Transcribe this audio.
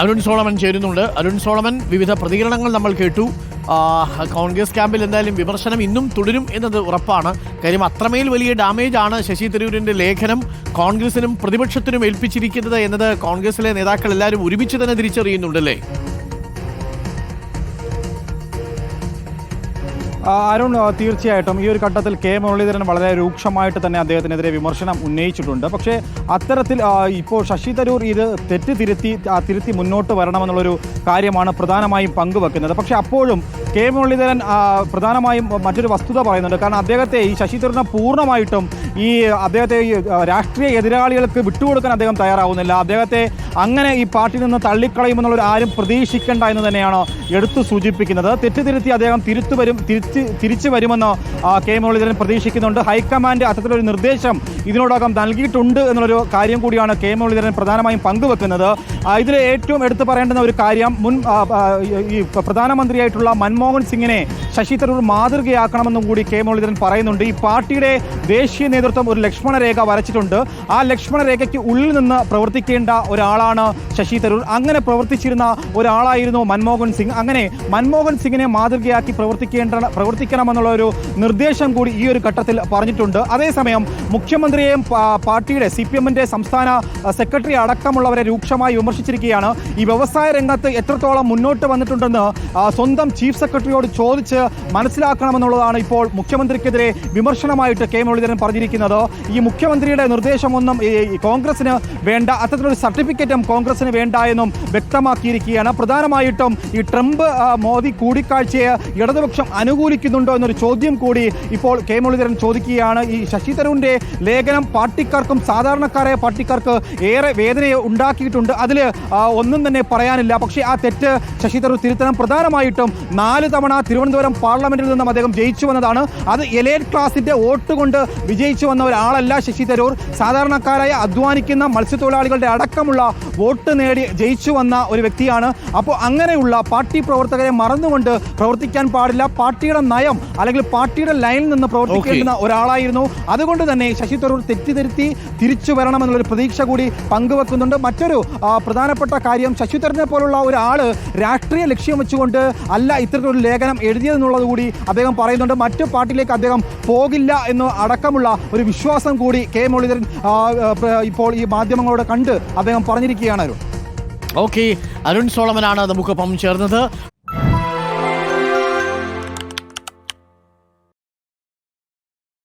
Arun Solomon ചേരുന്നുണ്ട്. Arun Solomon വിവിധ പ്രതികരണങ്ങൾ നമ്മൾ കേട്ടു. കോൺഗ്രസ് ക്യാമ്പിൽ എന്തായാലും വിമർശനം ഇന്നും തുടരും എന്നത് ഉറപ്പാണ്. കാര്യം അത്രമേൽ വലിയ ഡാമേജ് ആണ് ശശി തരൂരിന്റെ ലേഖനം കോൺഗ്രസിനും പ്രതിപക്ഷത്തിനും ഏൽപ്പിച്ചിരിക്കുന്നത് എന്നത് കോൺഗ്രസിലെ നേതാക്കൾ എല്ലാവരും ഒരുമിച്ച് തന്നെ തിരിച്ചറിയുന്നുണ്ടല്ലേ? അരുൺ തീർച്ചയായിട്ടും ഈ ഒരു ഘട്ടത്തിൽ കെ മുരളീധരൻ വളരെ രൂക്ഷമായിട്ട് തന്നെ അദ്ദേഹത്തിനെതിരെ വിമർശനം ഉന്നയിച്ചിട്ടുണ്ട്. പക്ഷേ അത്തരത്തിൽ ഇപ്പോൾ ശശി തരൂർ ഇത് തെറ്റ് തിരുത്തി തിരുത്തി മുന്നോട്ട് വരണമെന്നുള്ളൊരു കാര്യമാണ് പ്രധാനമായും പങ്കുവെക്കുന്നത്. പക്ഷേ അപ്പോഴും കെ മുരളീധരൻ പ്രധാനമായും മറ്റൊരു വസ്തുത പറയുന്നുണ്ട്. കാരണം അദ്ദേഹത്തെ ഈ ശശി തരൂരിനെ പൂർണമായിട്ടും ഈ അദ്ദേഹത്തെ രാഷ്ട്രീയ എതിരാളികൾക്ക് വിട്ടുകൊടുക്കാൻ അദ്ദേഹം തയ്യാറാവുന്നില്ല. അദ്ദേഹത്തെ അങ്ങനെ ഈ പാർട്ടിയിൽ നിന്ന് തള്ളിക്കളയുമെന്നുള്ളൊരു ആരും പ്രതീക്ഷിക്കേണ്ട എന്ന് തന്നെയാണ് എടുത്തു സൂചിപ്പിക്കുന്നത്. തെറ്റുതിരുത്തി അദ്ദേഹം തിരുത്തു വരും തിരിച്ച് തിരിച്ചു വരുമെന്ന് കെ മുരളീധരൻ പ്രതീക്ഷിക്കുന്നുണ്ട്. ഹൈക്കമാൻഡ് അത്തരത്തിലൊരു നിർദ്ദേശം ഇതിനോടകം നൽകിയിട്ടുണ്ട് എന്നുള്ളൊരു കാര്യം കൂടിയാണ് കെ മുരളീധരൻ പ്രധാനമായും പങ്കുവെക്കുന്നത്. ഇതിൽ ഏറ്റവും എടുത്തു പറയേണ്ടുന്ന ഒരു കാര്യം മുൻ ഈ പ്രധാനമന്ത്രിയായിട്ടുള്ള മൻമോഹൻ സിംഗിനെ ശശി തരൂർ മാതൃകയാക്കണമെന്നും കൂടി കെ മുരളീധരൻ പറയുന്നുണ്ട്. ഈ പാർട്ടിയുടെ ദേശീയ നേതൃത്വം ഒരു ലക്ഷ്മണരേഖ വരച്ചിട്ടുണ്ട്. ആ ലക്ഷ്മണരേഖയ്ക്ക് ഉള്ളിൽ നിന്ന് പ്രവർത്തിക്കേണ്ട ഒരാളാണ് ശശി തരൂർ. അങ്ങനെ പ്രവർത്തിച്ചിരുന്ന ഒരാളായിരുന്നു മൻമോഹൻ സിംഗ്. അങ്ങനെ മൻമോഹൻ സിംഗിനെ മാതൃകയാക്കി പ്രവർത്തിക്കേണ്ട പ്രവർത്തിക്കണമെന്നുള്ള ഒരു നിർദ്ദേശം കൂടി ഈ ഒരു ഘട്ടത്തിൽ പറഞ്ഞിട്ടുണ്ട്. അതേസമയം മുഖ്യമന്ത്രിയെയും പാർട്ടിയുടെ സി പി എമ്മിന്റെ സംസ്ഥാന സെക്രട്ടറി അടക്കമുള്ളവരെ രൂക്ഷമായി വിമർശിച്ചിരിക്കുകയാണ്. ഈ വ്യവസായ രംഗത്ത് എത്രത്തോളം മുന്നോട്ട് വന്നിട്ടുണ്ടെന്ന് സ്വന്തം ചീഫ് സെക്രട്ടറിയോട് ചോദിച്ച് മനസ്സിലാക്കണമെന്നുള്ളതാണ് ഇപ്പോൾ മുഖ്യമന്ത്രിക്കെതിരെ വിമർശനമായിട്ട് കെ. മുരളീധരൻ പറഞ്ഞിരിക്കുന്നത്. ഈ മുഖ്യമന്ത്രിയുടെ നിർദ്ദേശമൊന്നും ഈ കോൺഗ്രസിന് വേണ്ട. അത്തരത്തിലൊരു സർട്ടിഫിക്കറ്റും കോൺഗ്രസിന് വേണ്ട എന്നും വ്യക്തമാക്കിയിരിക്കുകയാണ്. പ്രധാനമായിട്ടും ഈ ട്രംപ് മോദി കൂടിക്കാഴ്ചയെ ഇടതുപക്ഷം അനുകൂലിക്കുന്നുണ്ടോ എന്നൊരു ചോദ്യം കൂടി ഇപ്പോൾ കെ മുരളീധരൻ ചോദിക്കുകയാണ്. ഈ ശശി തരൂരിന്റെ ലേഖനം പാർട്ടിക്കാർക്കും സാധാരണക്കാരായ പാർട്ടിക്കാർക്ക് ഏറെ വേദനയെ ഉണ്ടാക്കിയിട്ടുണ്ട്. അതിൽ ഒന്നും തന്നെ പറയാനില്ല. പക്ഷേ ആ തെറ്റ് ശശി തരൂർ തിരുത്തണം. പ്രധാനമായിട്ടും നാല് തവണ തിരുവനന്തപുരം പാർലമെന്റിൽ നിന്നും അദ്ദേഹം ജയിച്ചു വന്നതാണ്. അത് എലൈറ്റ് ക്ലാസിന്റെ വോട്ട് കൊണ്ട് വിജയിച്ചു വന്ന ഒരാളല്ല ശശി തരൂർ. സാധാരണക്കാരായ അധ്വാനിക്കുന്ന മത്സ്യത്തൊഴിലാളികളുടെ അടക്കമുള്ള വോട്ട് നേടി ജയിച്ചു വന്ന ഒരു വ്യക്തിയാണ്. അപ്പോൾ അങ്ങനെയുള്ള പാർട്ടി പ്രവർത്തകരെ മറന്നുകൊണ്ട് പ്രവർത്തിക്കാൻ പാടില്ല. പാർട്ടിയുടെ നയം അല്ലെങ്കിൽ പാർട്ടിയുടെ ലൈനിൽ നിന്ന് പ്രവർത്തിക്കേണ്ടുന്ന ഒരാളായിരുന്നു. അതുകൊണ്ട് തന്നെ ശശി തരൂർ തെറ്റിദ്ധരുത്തി തിരിച്ചു വരണമെന്നുള്ളൊരു പ്രതീക്ഷ കൂടി പങ്കുവെക്കുന്നുണ്ട്. മറ്റൊരു പ്രധാനപ്പെട്ട കാര്യം ശശി തരൂരിനെ പോലുള്ള ഒരാൾ രാഷ്ട്രീയ ലക്ഷ്യം വെച്ചുകൊണ്ട് അല്ല ഇത്തരത്തിലൊരു ലേഖനം എഴുതിയതെന്നുള്ളത് കൂടി അദ്ദേഹം പറയുന്നുണ്ട്. മറ്റു പാർട്ടിയിലേക്ക് അദ്ദേഹം പോകില്ല എന്ന് അടക്കമുള്ള ഒരു വിശ്വാസം കൂടി കെ മുരളീധരൻ ഇപ്പോൾ ഈ മാധ്യമങ്ങളോട് കണ്ട് അദ്ദേഹം പറഞ്ഞിരിക്കുകയാണ് അരുൺ. ഓക്കെ അരുൺ സോളമനാണ് നമുക്കൊപ്പം ചേർന്നത്.